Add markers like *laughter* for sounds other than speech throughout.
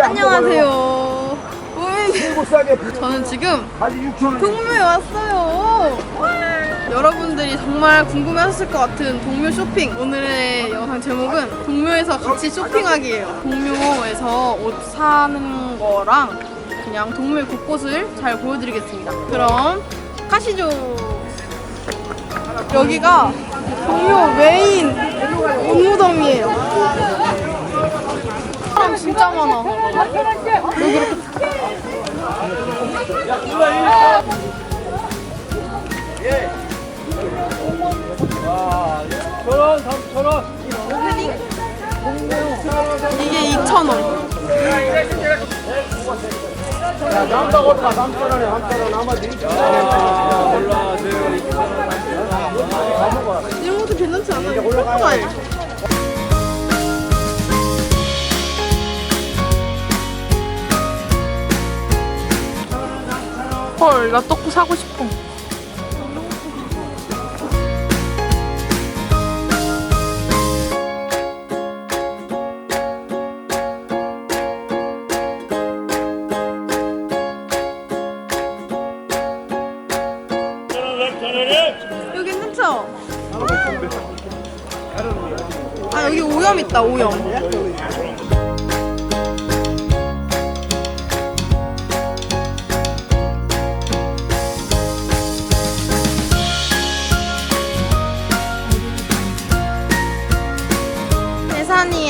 안녕하세요. 우민 일곱 싸게 저는 지금 바지 6천 원. 동묘에 왔어요. 와. 여러분들이 정말 궁금해하셨을 것 같은 동묘 쇼핑. 오늘의 영상 제목은 동묘에서 같이 쇼핑하기예요. 동묘에서 옷 사는 거랑 그냥 동묘 곳곳을 잘 보여드리겠습니다. 그럼 가시죠. 여기가 동묘 메인 옷무덤이에요. 사람 진짜 많아. 여기 이렇게 천원, 삼천 원. 이게 2,000원. 야, 원에 삼천 원 나머지 이천 원. 이런 것도 괜찮지 않아요? 올라가요. 헐, 나 떡국 사고 싶어. 여기 괜찮죠? 아 여기 오염 있다 오염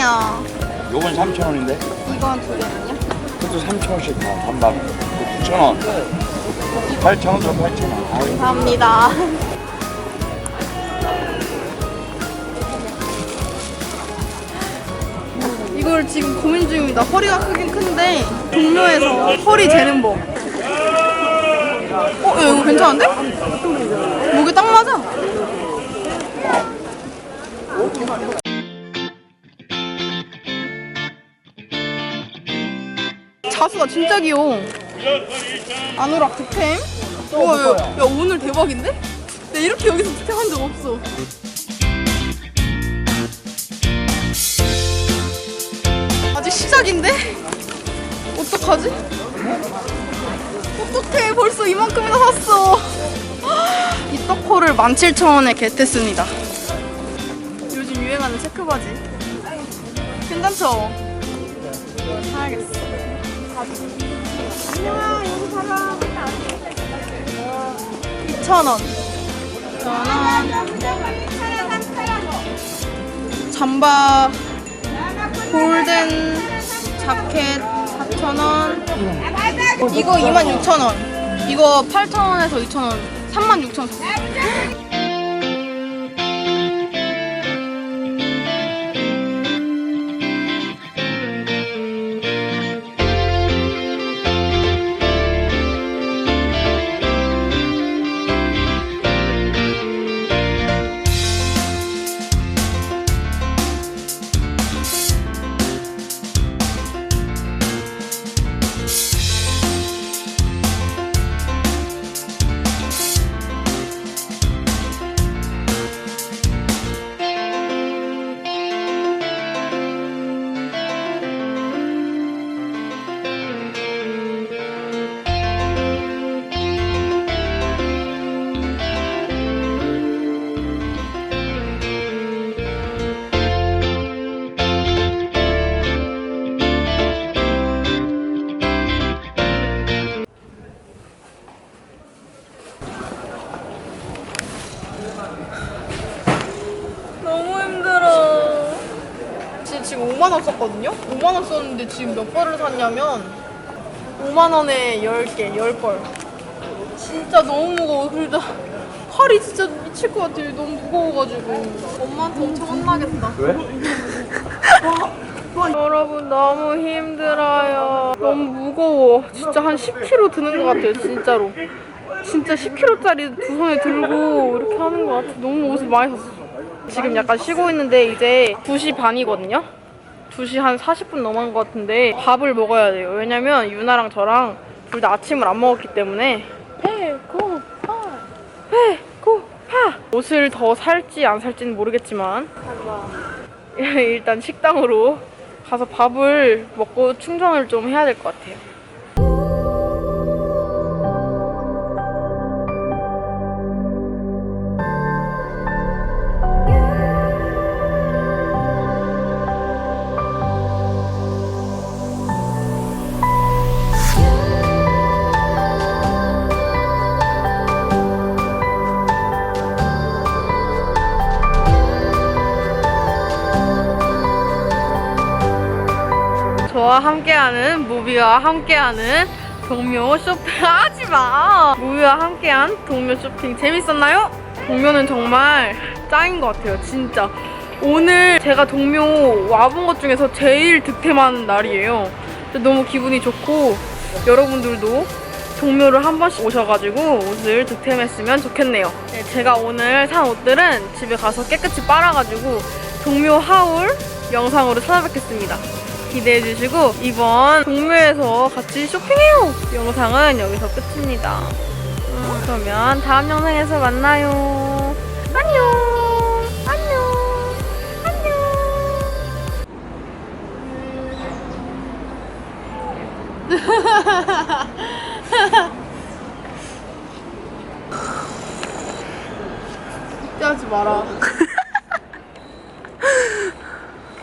계산이요 요건 3천 원인데? 이건 두 개는요? 그것도 3천 원씩 다 반반. 9천 원. 8천 원도 8천 원. 아유, 감사합니다 이걸 지금 고민 중입니다 허리가 크긴 큰데 동묘에서 허리 재는 법 어? 야, 이거 괜찮은데? 목에 딱 맞아 자수가 진짜 귀여워 아노락 득템? 우와 야, 야 오늘 대박인데? 나 이렇게 여기서 득템한 적 없어 아직 시작인데? 어떡하지? 어떡해 벌써 이만큼이나 샀어 이 떡코를 17,000원에 겟했습니다 요즘 유행하는 체크바지 괜찮죠? 사야겠어 안녕 여기 2,000원. 2,000원 잠바 골든 자켓 4,000원. 이거 26,000원. 이거 8,000원에서 2,000원. 36,000원 5만 원 썼거든요? 5만 원 썼는데 지금 몇 벌을 샀냐면 5만 원에 10개, 10벌. 진짜 너무 무거워. 그러다 팔이 진짜 미칠 것 같아요. 너무 무거워가지고. 엄마한테 엄청 혼나겠다. 왜? 여러분 너무 힘들어요. 너무 무거워. 진짜 한 10kg 드는 것 같아요. 진짜로. 진짜 10kg짜리 두 손에 들고 이렇게 하는 것 같아. 너무 옷을 많이 샀어. 지금 약간 쉬고 있는데 이제 2시 반이거든요. 2시 한 40분 넘은 것 같은데 밥을 먹어야 돼요. 왜냐면 유나랑 저랑 둘 다 아침을 안 먹었기 때문에 배고파. 배고파. 옷을 더 살지 안 살지는 모르겠지만 *laughs* 일단 식당으로 가서 밥을 먹고 충전을 좀 해야 될 것 같아요. 저와 함께하는 무비와 함께하는 동묘 쇼핑 *laughs* 하지마! 무비와 함께한 동묘 쇼핑 재밌었나요? 동묘는 정말 짱인 것 같아요 진짜 오늘 제가 동묘 와본 것 중에서 제일 득템하는 날이에요 너무 기분이 좋고 여러분들도 동묘를 한 번씩 오셔가지고 옷을 득템했으면 좋겠네요. 네, 제가 오늘 산 옷들은 집에 가서 깨끗이 빨아가지고 동묘 하울 영상으로 찾아뵙겠습니다. 기대해 주시고 이번 동묘에서 같이 쇼핑해요! 영상은 여기서 끝입니다. 음, 그러면 다음 영상에서 만나요. 안녕! 진짜 *laughs* 하지 마라. *laughs*